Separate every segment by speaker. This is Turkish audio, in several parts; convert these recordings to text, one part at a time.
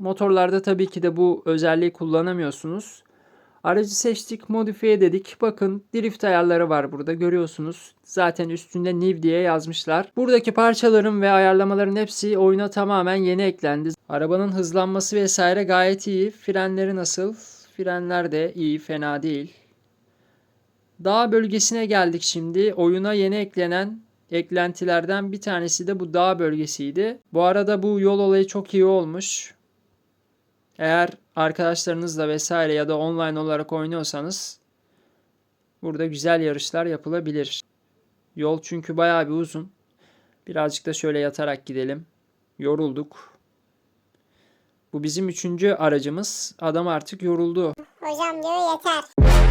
Speaker 1: Motorlarda tabii ki de bu özelliği kullanamıyorsunuz. Aracı seçtik, modifiye dedik. Bakın drift ayarları var burada görüyorsunuz. Zaten üstünde Niv diye yazmışlar. Buradaki parçaların ve ayarlamaların hepsi oyuna tamamen yeni eklendi. Arabanın hızlanması vesaire gayet iyi. Frenleri nasıl? Frenler de iyi, fena değil. Dağ bölgesine geldik şimdi. Oyuna yeni eklenen eklentilerden bir tanesi de bu dağ bölgesiydi. Bu arada bu yol olayı çok iyi olmuş. Eğer arkadaşlarınızla vesaire ya da online olarak oynuyorsanız burada güzel yarışlar yapılabilir. Yol çünkü bayağı bir uzun. Birazcık da şöyle yatarak gidelim. Yorulduk. Bu bizim üçüncü aracımız. Adam artık yoruldu.
Speaker 2: Hocam diyor yeter.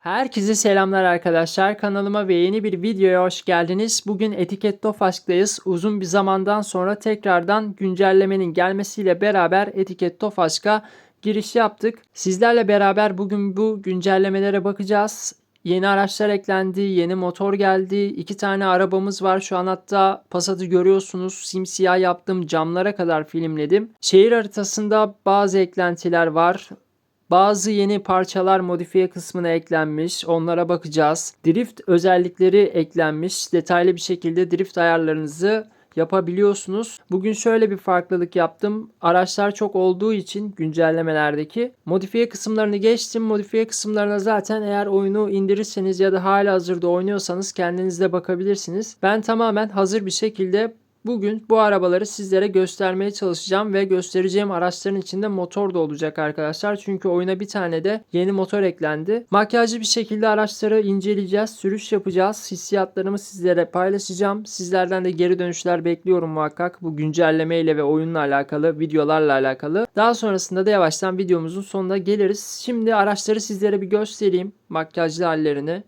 Speaker 1: Herkese selamlar arkadaşlar. Kanalıma ve yeni bir videoya hoş geldiniz. Bugün Etiket Tofaş'tayız. Uzun bir zamandan sonra tekrardan güncellemenin gelmesiyle beraber Etiket Tofaş'a giriş yaptık. Sizlerle beraber bugün bu güncellemelere bakacağız. Yeni araçlar eklendi, yeni motor geldi. iki tane arabamız var. Şu an hatta Passat'ı görüyorsunuz. Simsiyah yaptım. Camlara kadar filmledim. Şehir haritasında bazı eklentiler var. Bazı yeni parçalar modifiye kısmına eklenmiş. Onlara bakacağız. Drift özellikleri eklenmiş. Detaylı bir şekilde drift ayarlarınızı yapabiliyorsunuz. Bugün şöyle bir farklılık yaptım. Araçlar çok olduğu için güncellemelerdeki modifiye kısımlarını geçtim. Modifiye kısımlarına zaten eğer oyunu indirirseniz ya da hala hazırda oynuyorsanız kendiniz de bakabilirsiniz. Ben tamamen hazır bir şekilde Bugün bu arabaları sizlere göstermeye çalışacağım ve göstereceğim araçların içinde motor da olacak arkadaşlar. Çünkü oyuna bir tane de yeni motor eklendi. Makyajlı bir şekilde araçları inceleyeceğiz, sürüş yapacağız. Hissiyatlarımı sizlere paylaşacağım. Sizlerden de geri dönüşler bekliyorum muhakkak bu güncelleme ile ve oyunla alakalı, videolarla alakalı. Daha sonrasında da yavaştan videomuzun sonuna geliriz. Şimdi araçları sizlere bir göstereyim. Makyajlı hallerini.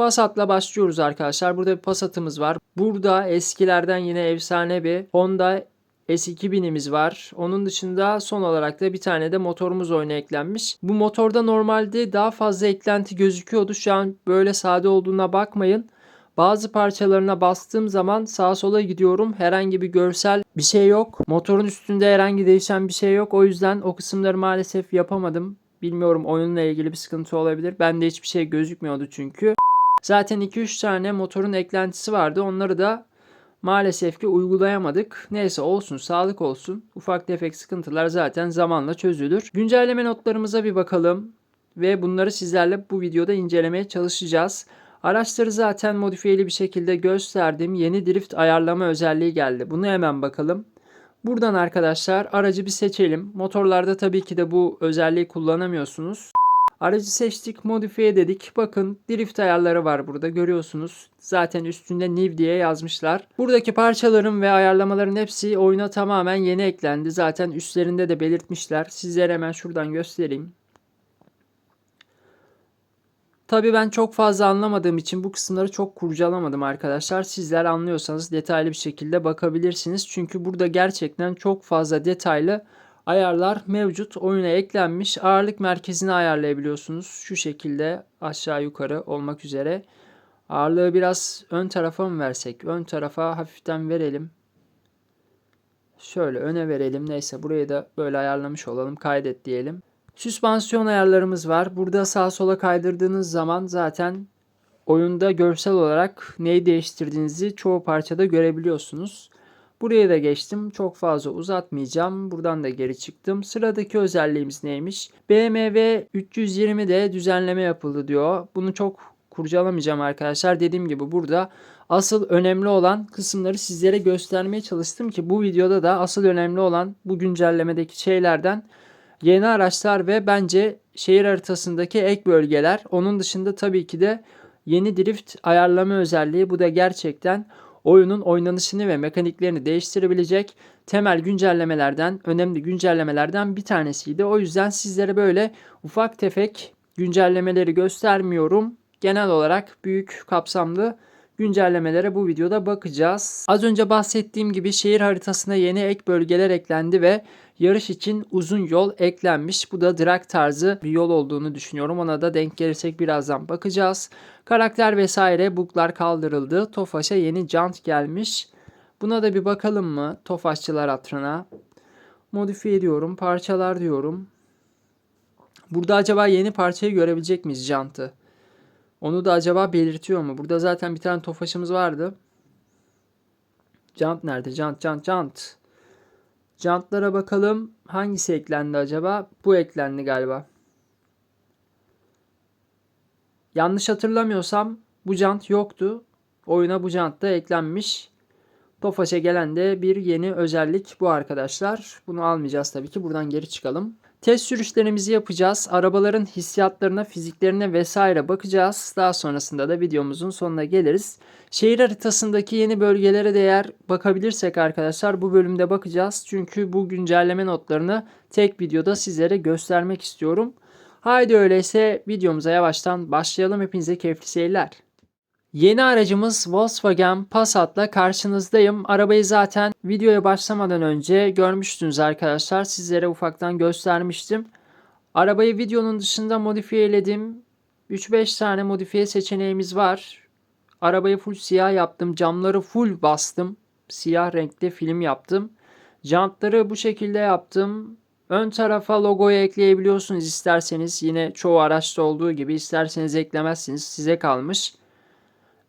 Speaker 1: Passat'la başlıyoruz arkadaşlar. Burada bir Passat'ımız var. Burada eskilerden yine efsane bir Honda S2000'imiz var. Onun dışında son olarak da bir tane de motorumuz oyuna eklenmiş. Bu motorda normalde daha fazla eklenti gözüküyordu. Şu an böyle sade olduğuna bakmayın. Bazı parçalarına bastığım zaman sağa sola gidiyorum. Herhangi bir görsel bir şey yok. Motorun üstünde herhangi değişen bir şey yok. O yüzden o kısımları maalesef yapamadım. Bilmiyorum oyunla ilgili bir sıkıntı olabilir. Bende hiçbir şey gözükmüyordu çünkü. Zaten 2-3 tane motorun eklentisi vardı. Onları da maalesef ki uygulayamadık. Neyse olsun sağlık olsun. Ufak tefek sıkıntılar zaten zamanla çözülür. Güncelleme notlarımıza bir bakalım. Ve bunları sizlerle bu videoda incelemeye çalışacağız. Araçları zaten modifiyeli bir şekilde gösterdim. Yeni drift ayarlama özelliği geldi. Bunu hemen bakalım. Buradan arkadaşlar aracı bir seçelim. Motorlarda tabii ki de bu özelliği kullanamıyorsunuz. Aracı seçtik, modifiye dedik. Bakın drift ayarları var burada görüyorsunuz. Zaten üstünde Niv diye yazmışlar. Buradaki parçaların ve ayarlamaların hepsi oyuna tamamen yeni eklendi. Zaten üstlerinde de belirtmişler. Sizlere hemen şuradan göstereyim. Tabii ben çok fazla anlamadığım için bu kısımları çok kurcalamadım arkadaşlar. Sizler anlıyorsanız detaylı bir şekilde bakabilirsiniz. Çünkü burada gerçekten çok fazla detaylı ayarlar mevcut. Oyuna eklenmiş. Ağırlık merkezini ayarlayabiliyorsunuz. Şu şekilde aşağı yukarı olmak üzere. Ağırlığı biraz ön tarafa mı versek? Ön tarafa hafiften verelim. Şöyle öne verelim. Neyse burayı da böyle ayarlamış olalım. Kaydet diyelim. Süspansiyon ayarlarımız var. Burada sağa sola kaydırdığınız zaman zaten oyunda görsel olarak neyi değiştirdiğinizi çoğu parçada görebiliyorsunuz. Buraya da geçtim. Çok fazla uzatmayacağım. Buradan da geri çıktım. Sıradaki özelliğimiz neymiş? BMW 320'de düzenleme yapıldı diyor. Bunu çok kurcalamayacağım arkadaşlar. Dediğim gibi burada asıl önemli olan kısımları sizlere göstermeye çalıştım ki bu videoda da asıl önemli olan bu güncellemedeki şeylerden yeni araçlar ve bence şehir haritasındaki ek bölgeler. Onun dışında tabii ki de yeni drift ayarlama özelliği. Bu da gerçekten oyunun oynanışını ve mekaniklerini değiştirebilecek temel güncellemelerden, önemli güncellemelerden bir tanesiydi. O yüzden sizlere böyle ufak tefek güncellemeleri göstermiyorum. Genel olarak büyük kapsamlı güncellemelere bu videoda bakacağız. Az önce bahsettiğim gibi şehir haritasına yeni ek bölgeler eklendi ve yarış için uzun yol eklenmiş. Bu da drag tarzı bir yol olduğunu düşünüyorum. Ona da denk gelirsek birazdan bakacağız. Karakter vesaire buklar kaldırıldı. Tofaş'a yeni jant gelmiş. Buna da bir bakalım mı? Tofaşçılar hatırına. Modifiye ediyorum. Parçalar diyorum. Burada acaba yeni parçayı görebilecek miyiz jantı? Onu da acaba belirtiyor mu? Burada zaten bir tane tofaşımız vardı. Jant nerede? Jant, jant, jant. Jantlara bakalım. Hangisi eklendi acaba? Bu eklendi galiba. Yanlış hatırlamıyorsam bu jant yoktu. Oyuna bu jant da eklenmiş. Tofaş'a gelen de bir yeni özellik bu arkadaşlar. Bunu almayacağız tabii ki. Buradan geri çıkalım. Test sürüşlerimizi yapacağız. Arabaların hissiyatlarına, fiziklerine vesaire bakacağız. Daha sonrasında da videomuzun sonuna geliriz. Şehir haritasındaki yeni bölgelere de eğer bakabilirsek arkadaşlar bu bölümde bakacağız. Çünkü bu güncelleme notlarını tek videoda sizlere göstermek istiyorum. Haydi öyleyse videomuza yavaştan başlayalım. Hepinize keyifli seyirler. Yeni aracımız Volkswagen Passat'la karşınızdayım. Arabayı zaten videoya başlamadan önce görmüştünüz arkadaşlar. Sizlere ufaktan göstermiştim. Arabayı videonun dışında modifiyeledim. 3-5 tane modifiye seçeneğimiz var. Arabayı full siyah yaptım. Camları full bastım. Siyah renkte film yaptım. Jantları bu şekilde yaptım. Ön tarafa logoyu ekleyebiliyorsunuz isterseniz. Yine çoğu araçta olduğu gibi isterseniz eklemezsiniz. Size kalmış.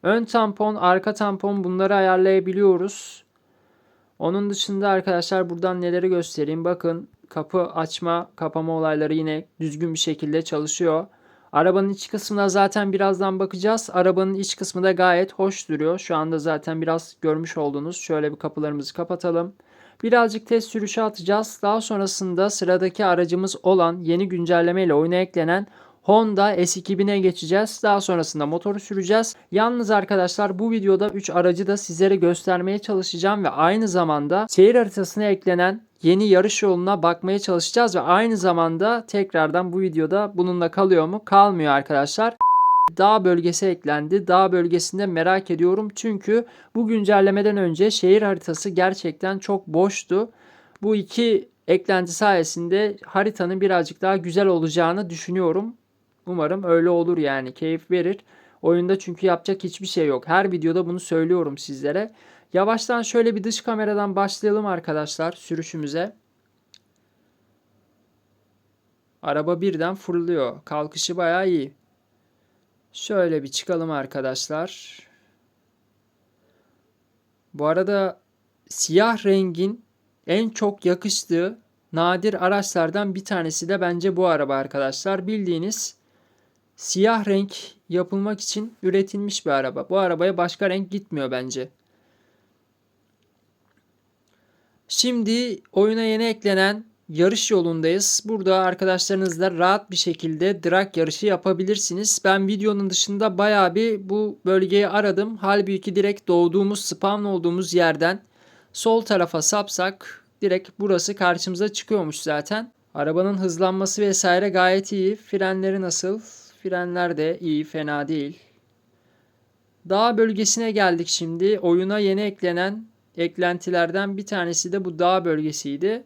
Speaker 1: Ön tampon, arka tampon bunları ayarlayabiliyoruz. Onun dışında arkadaşlar buradan neleri göstereyim. Bakın kapı açma, kapama olayları yine düzgün bir şekilde çalışıyor. Arabanın iç kısmına zaten birazdan bakacağız. Arabanın iç kısmı da gayet hoş duruyor. Şu anda zaten biraz görmüş oldunuz. Şöyle bir kapılarımızı kapatalım. Birazcık test sürüşü atacağız. Daha sonrasında sıradaki aracımız olan yeni güncelleme ile oyuna eklenen Honda S2000'e geçeceğiz. Daha sonrasında motoru süreceğiz. Yalnız arkadaşlar bu videoda 3 aracı da sizlere göstermeye çalışacağım ve aynı zamanda şehir haritasına eklenen yeni yarış yoluna bakmaya çalışacağız ve aynı zamanda tekrardan bu videoda bununla kalıyor mu? Kalmıyor arkadaşlar. Dağ bölgesi eklendi. Dağ bölgesinde merak ediyorum çünkü bu güncellemeden önce şehir haritası gerçekten çok boştu. Bu iki eklenti sayesinde haritanın birazcık daha güzel olacağını düşünüyorum. Umarım öyle olur yani. Keyif verir. Oyunda çünkü yapacak hiçbir şey yok. Her videoda bunu söylüyorum sizlere. Yavaştan şöyle bir dış kameradan başlayalım arkadaşlar sürüşümüze. Araba birden fırlıyor. Kalkışı bayağı iyi. Şöyle bir çıkalım arkadaşlar. Bu arada siyah rengin en çok yakıştığı nadir araçlardan bir tanesi de bence bu araba arkadaşlar. Bildiğiniz siyah renk yapılmak için üretilmiş bir araba. Bu arabaya başka renk gitmiyor bence. Şimdi oyuna yeni eklenen yarış yolundayız. Burada arkadaşlarınızla rahat bir şekilde drag yarışı yapabilirsiniz. Ben videonun dışında bayağı bir bu bölgeyi aradım. Halbuki direkt doğduğumuz, spawn olduğumuz yerden sol tarafa sapsak direkt burası karşımıza çıkıyormuş zaten. Arabanın hızlanması vesaire gayet iyi. Frenleri nasıl? Frenler de iyi, fena değil. Dağ bölgesine geldik şimdi. Oyuna yeni eklenen eklentilerden bir tanesi de bu dağ bölgesiydi.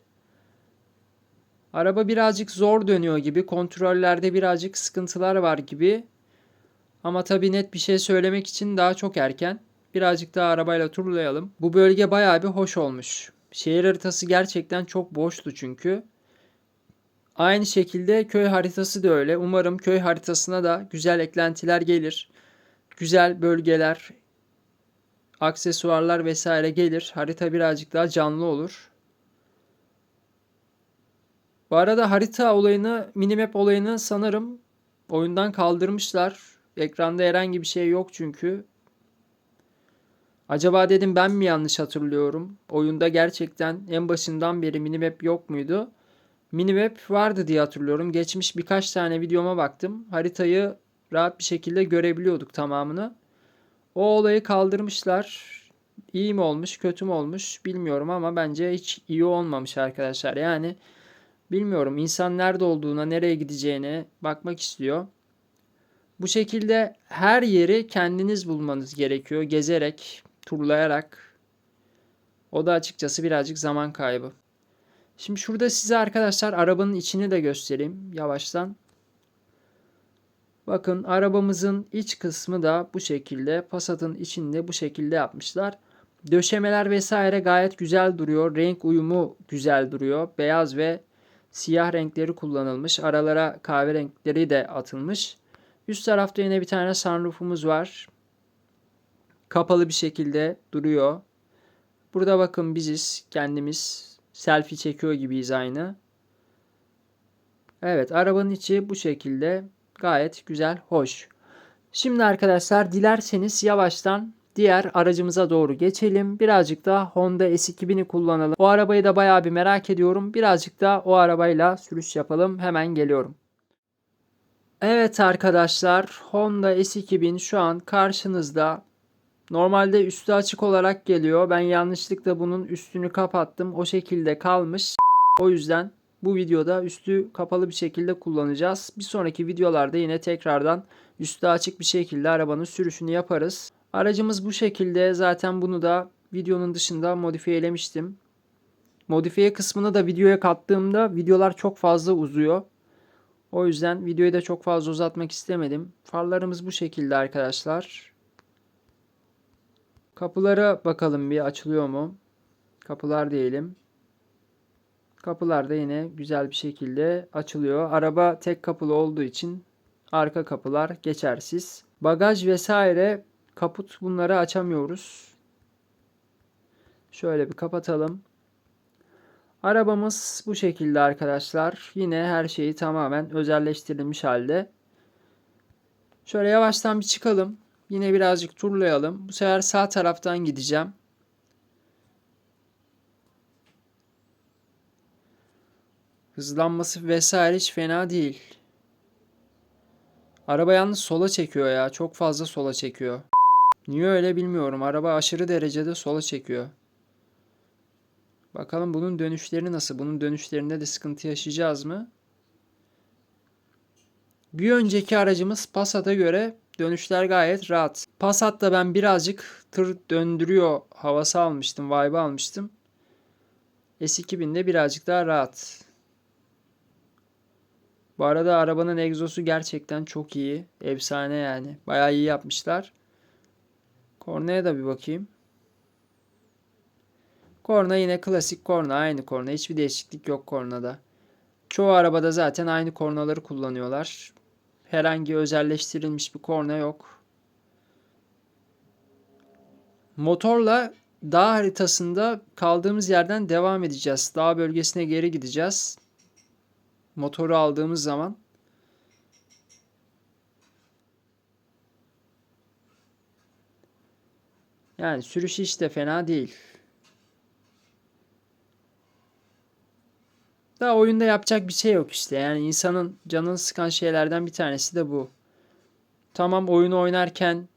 Speaker 1: Araba birazcık zor dönüyor gibi. Kontrollerde birazcık sıkıntılar var gibi. Ama tabii net bir şey söylemek için daha çok erken. Birazcık daha arabayla turlayalım. Bu bölge bayağı bir hoş olmuş. Şehir haritası gerçekten çok boştu çünkü. Aynı şekilde köy haritası da öyle. Umarım köy haritasına da güzel eklentiler gelir. Güzel bölgeler, aksesuarlar vesaire gelir. Harita birazcık daha canlı olur. Bu arada harita olayını, minimap olayını sanırım oyundan kaldırmışlar. Ekranda herhangi bir şey yok çünkü. Acaba dedim ben mi yanlış hatırlıyorum? Oyunda gerçekten en başından beri minimap yok muydu? Minimap vardı diye hatırlıyorum. Geçmiş birkaç tane videoma baktım. Haritayı rahat bir şekilde görebiliyorduk tamamını. O olayı kaldırmışlar. İyi mi olmuş, kötü mü olmuş bilmiyorum ama bence hiç iyi olmamış arkadaşlar. Yani bilmiyorum insan nerede olduğuna, nereye gideceğine bakmak istiyor. Bu şekilde her yeri kendiniz bulmanız gerekiyor. Gezerek, turlayarak. O da açıkçası birazcık zaman kaybı. Şimdi şurada size arkadaşlar arabanın içini de göstereyim yavaştan. Bakın arabamızın iç kısmı da bu şekilde. Passat'ın içinde bu şekilde yapmışlar. Döşemeler vesaire gayet güzel duruyor. Renk uyumu güzel duruyor. Beyaz ve siyah renkleri kullanılmış. Aralara kahve renkleri de atılmış. Üst tarafta yine bir tane sunroofumuz var. Kapalı bir şekilde duruyor. Burada bakın biziz kendimiz. Selfie çekiyor gibiyiz aynı. Evet arabanın içi bu şekilde. Gayet güzel, hoş. Şimdi arkadaşlar dilerseniz yavaştan diğer aracımıza doğru geçelim. Birazcık da Honda S2000'i kullanalım. O arabayı da bayağı bir merak ediyorum. Birazcık da o arabayla sürüş yapalım. Hemen geliyorum. Evet arkadaşlar Honda S2000 şu an karşınızda. Normalde üstü açık olarak geliyor. Ben yanlışlıkla bunun üstünü kapattım. O şekilde kalmış. O yüzden bu videoda üstü kapalı bir şekilde kullanacağız. Bir sonraki videolarda yine tekrardan üstü açık bir şekilde arabanın sürüşünü yaparız. Aracımız bu şekilde. Zaten bunu da videonun dışında modifiyelemiştim. Modifiye kısmını da videoya kattığımda videolar çok fazla uzuyor. O yüzden videoyu da çok fazla uzatmak istemedim. Farlarımız bu şekilde arkadaşlar. Kapılara bakalım bir açılıyor mu? Kapılar diyelim. Kapılar da yine güzel bir şekilde açılıyor. Araba tek kapılı olduğu için arka kapılar geçersiz. Bagaj vesaire kaput bunları açamıyoruz. Şöyle bir kapatalım. Arabamız bu şekilde arkadaşlar. Yine her şeyi tamamen özelleştirilmiş halde. Şöyle yavaştan bir çıkalım. Yine birazcık turlayalım. Bu sefer sağ taraftan gideceğim. Hızlanması vesaire hiç fena değil. Araba yalnız sola çekiyor ya. Çok fazla sola çekiyor. Niye öyle bilmiyorum. Araba aşırı derecede sola çekiyor. Bakalım bunun dönüşleri nasıl? Bunun dönüşlerinde de sıkıntı yaşayacağız mı? Bir önceki aracımız Passat'a göre dönüşler gayet rahat. Passat'ta ben birazcık tır döndürüyor havası almıştım, vibe almıştım. S2000'de birazcık daha rahat. Bu arada arabanın egzosu gerçekten çok iyi. Efsane yani. Bayağı iyi yapmışlar. Kornaya da bir bakayım. Korna yine klasik korna. Aynı korna. Hiçbir değişiklik yok kornada. Çoğu arabada zaten aynı kornaları kullanıyorlar. Herhangi özelleştirilmiş bir korna yok. Motorla dağ haritasında kaldığımız yerden devam edeceğiz. Dağ bölgesine geri gideceğiz. Motoru aldığımız zaman yani sürüş hiç de fena değil. Daha oyunda yapacak bir şey yok işte. Yani insanın canını sıkan şeylerden bir tanesi de bu. Tamam oyunu oynarken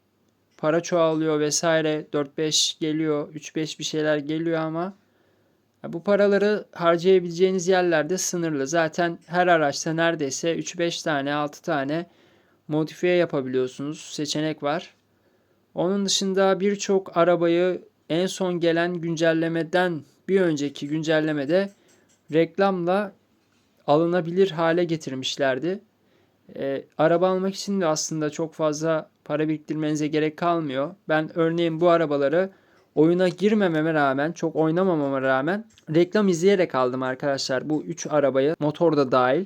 Speaker 1: para çoğalıyor vesaire 4-5 geliyor, 3-5 bir şeyler geliyor ama bu paraları harcayabileceğiniz yerlerde sınırlı. Zaten her araçta neredeyse 3-5 tane, 6 tane modifiye yapabiliyorsunuz. Seçenek var. Onun dışında birçok arabayı en son gelen güncellemeden bir önceki güncellemede reklamla alınabilir hale getirmişlerdi. E, araba almak için de aslında çok fazla para biriktirmenize gerek kalmıyor. Ben örneğin bu arabaları oyuna girmememe rağmen, çok oynamamama rağmen reklam izleyerek aldım arkadaşlar. Bu 3 arabayı, motor da dahil.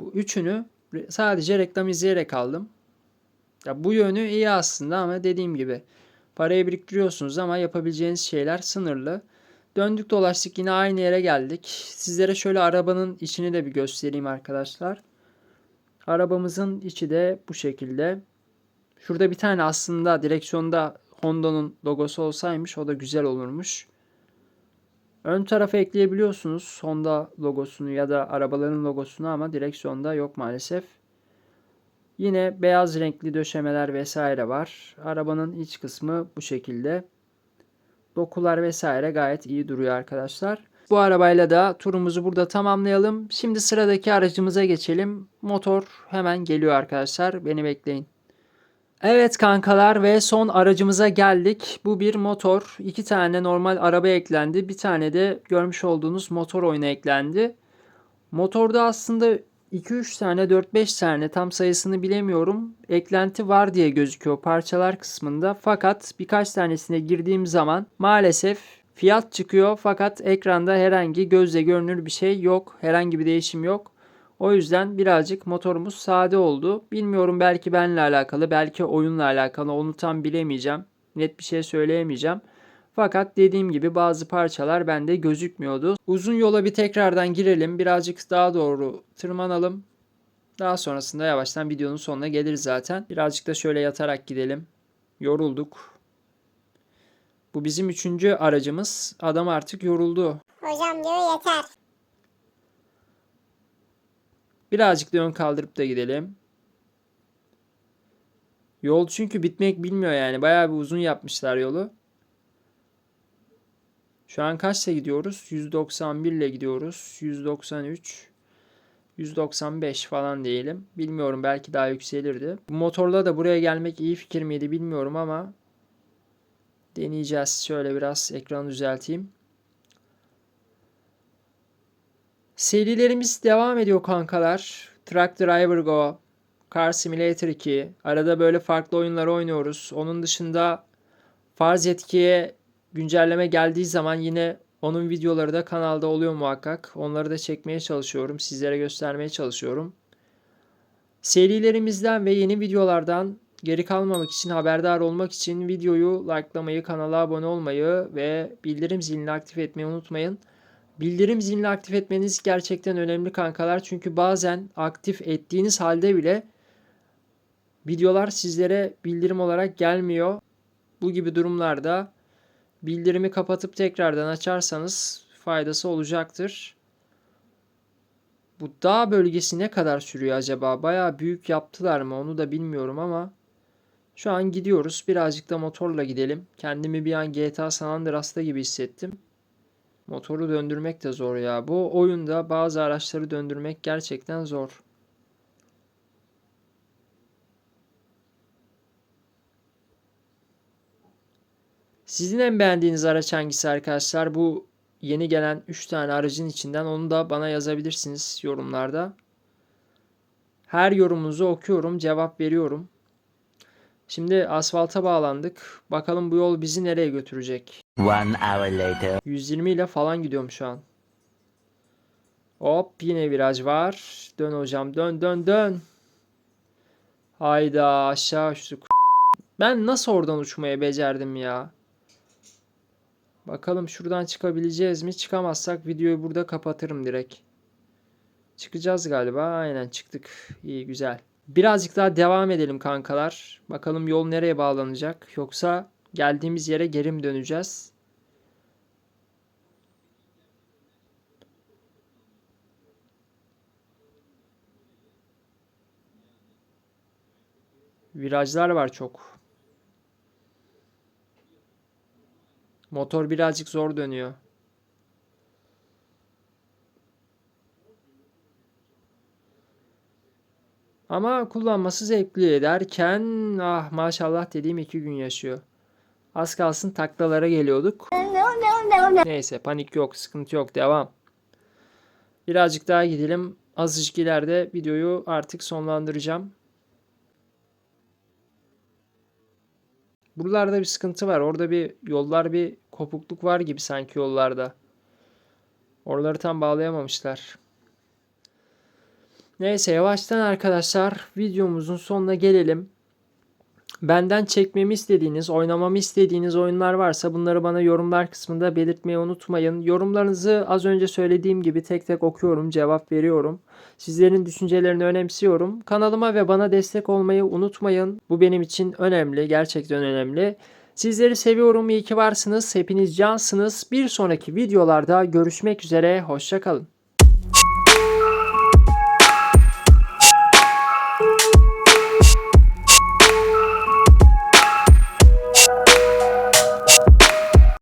Speaker 1: Bu üçünü sadece reklam izleyerek aldım. Ya bu yönü iyi aslında ama dediğim gibi parayı biriktiriyorsunuz ama yapabileceğiniz şeyler sınırlı. Döndük dolaştık yine aynı yere geldik. Sizlere şöyle arabanın içini de bir göstereyim arkadaşlar. Arabamızın içi de bu şekilde. Şurada bir tane aslında direksiyonda Honda'nın logosu olsaymış o da güzel olurmuş. Ön tarafa ekleyebiliyorsunuz Honda logosunu ya da arabaların logosunu ama direksiyonda yok maalesef. Yine beyaz renkli döşemeler vesaire var. Arabanın iç kısmı bu şekilde. Dokular vesaire gayet iyi duruyor arkadaşlar. Bu arabayla da turumuzu burada tamamlayalım. Şimdi sıradaki aracımıza geçelim. Motor hemen geliyor arkadaşlar. Beni bekleyin. Evet kankalar ve son aracımıza geldik. Bu bir motor. İki tane normal araba eklendi. Bir tane de görmüş olduğunuz motor oyunu eklendi. Motorda aslında 2-3 tane 4-5 tane tam sayısını bilemiyorum. Eklenti var diye gözüküyor parçalar kısmında. Fakat birkaç tanesine girdiğim zaman maalesef fiyat çıkıyor. Fakat ekranda herhangi gözle görünür bir şey yok. Herhangi bir değişim yok. O yüzden birazcık motorumuz sade oldu. Bilmiyorum belki benle alakalı, belki oyunla alakalı onu tam bilemeyeceğim. Net bir şey söyleyemeyeceğim. Fakat dediğim gibi bazı parçalar bende gözükmüyordu. Uzun yola bir tekrardan girelim. Birazcık daha doğru tırmanalım. Daha sonrasında yavaştan videonun sonuna geliriz zaten. Birazcık da şöyle yatarak gidelim. Yorulduk. Bu bizim üçüncü aracımız. Adam artık yoruldu.
Speaker 2: Hocam diyor yeter.
Speaker 1: Birazcık da ön kaldırıp da gidelim. Yol çünkü bitmek bilmiyor yani. Bayağı bir uzun yapmışlar yolu. Şu an kaçta gidiyoruz? 191 ile gidiyoruz. 193. 195 falan diyelim. Bilmiyorum belki daha yükselirdi. Bu motorla da buraya gelmek iyi fikir miydi bilmiyorum ama deneyeceğiz. Şöyle biraz ekranı düzelteyim. Serilerimiz devam ediyor kankalar. Truck Driver Go, Car Simulator 2. Arada böyle farklı oyunlar oynuyoruz. Onun dışında Farz Etki'ye güncelleme geldiği zaman yine onun videoları da kanalda oluyor muhakkak. Onları da çekmeye çalışıyorum. Sizlere göstermeye çalışıyorum. Serilerimizden ve yeni videolardan geri kalmamak için, haberdar olmak için videoyu likelamayı, kanala abone olmayı ve bildirim zilini aktif etmeyi unutmayın. Bildirim zilini aktif etmeniz gerçekten önemli kankalar. Çünkü bazen aktif ettiğiniz halde bile videolar sizlere bildirim olarak gelmiyor. Bu gibi durumlarda bildirimi kapatıp tekrardan açarsanız faydası olacaktır. Bu dağ bölgesi ne kadar sürüyor acaba? Bayağı büyük yaptılar mı onu da bilmiyorum ama şu an gidiyoruz. Birazcık da motorla gidelim. Kendimi bir an GTA San Andreas'ta gibi hissettim. Motoru döndürmek de zor ya. Bu oyunda bazı araçları döndürmek gerçekten zor. Sizin en beğendiğiniz araç hangisi arkadaşlar? Bu yeni gelen 3 tane aracın içinden onu da bana yazabilirsiniz yorumlarda. Her yorumunuzu okuyorum, cevap veriyorum. Şimdi asfalta bağlandık. Bakalım bu yol bizi nereye götürecek?
Speaker 3: One hour later.
Speaker 1: 120 ile falan gidiyorum şu an. Hop yine viraj var. Dön hocam dön dön dön. Hayda aşağı uçtuk. Ben nasıl oradan uçmaya becerdim ya? Bakalım şuradan çıkabileceğiz mi? Çıkamazsak videoyu burada kapatırım direkt. Çıkacağız galiba. Aynen çıktık. İyi güzel. Birazcık daha devam edelim kankalar. Bakalım yol nereye bağlanacak? Yoksa geldiğimiz yere geri mi döneceğiz? Virajlar var çok. Motor birazcık zor dönüyor. Ama kullanması zevkli derken ah maşallah dediğim iki gün yaşıyor. Az kalsın taklalara geliyorduk. Neyse panik yok sıkıntı yok devam. Birazcık daha gidelim. Azıcık ileride videoyu artık sonlandıracağım. Buralarda bir sıkıntı var. Orada bir yollar bir kopukluk var gibi sanki yollarda. Oraları tam bağlayamamışlar. Neyse yavaştan arkadaşlar videomuzun sonuna gelelim. Benden çekmemi istediğiniz, oynamamı istediğiniz oyunlar varsa bunları bana yorumlar kısmında belirtmeyi unutmayın. Yorumlarınızı az önce söylediğim gibi tek tek okuyorum, cevap veriyorum. Sizlerin düşüncelerini önemsiyorum. Kanalıma ve bana destek olmayı unutmayın. Bu benim için önemli, gerçekten önemli. Sizleri seviyorum, iyi ki varsınız. Hepiniz cansınız. Bir sonraki videolarda görüşmek üzere, hoşçakalın.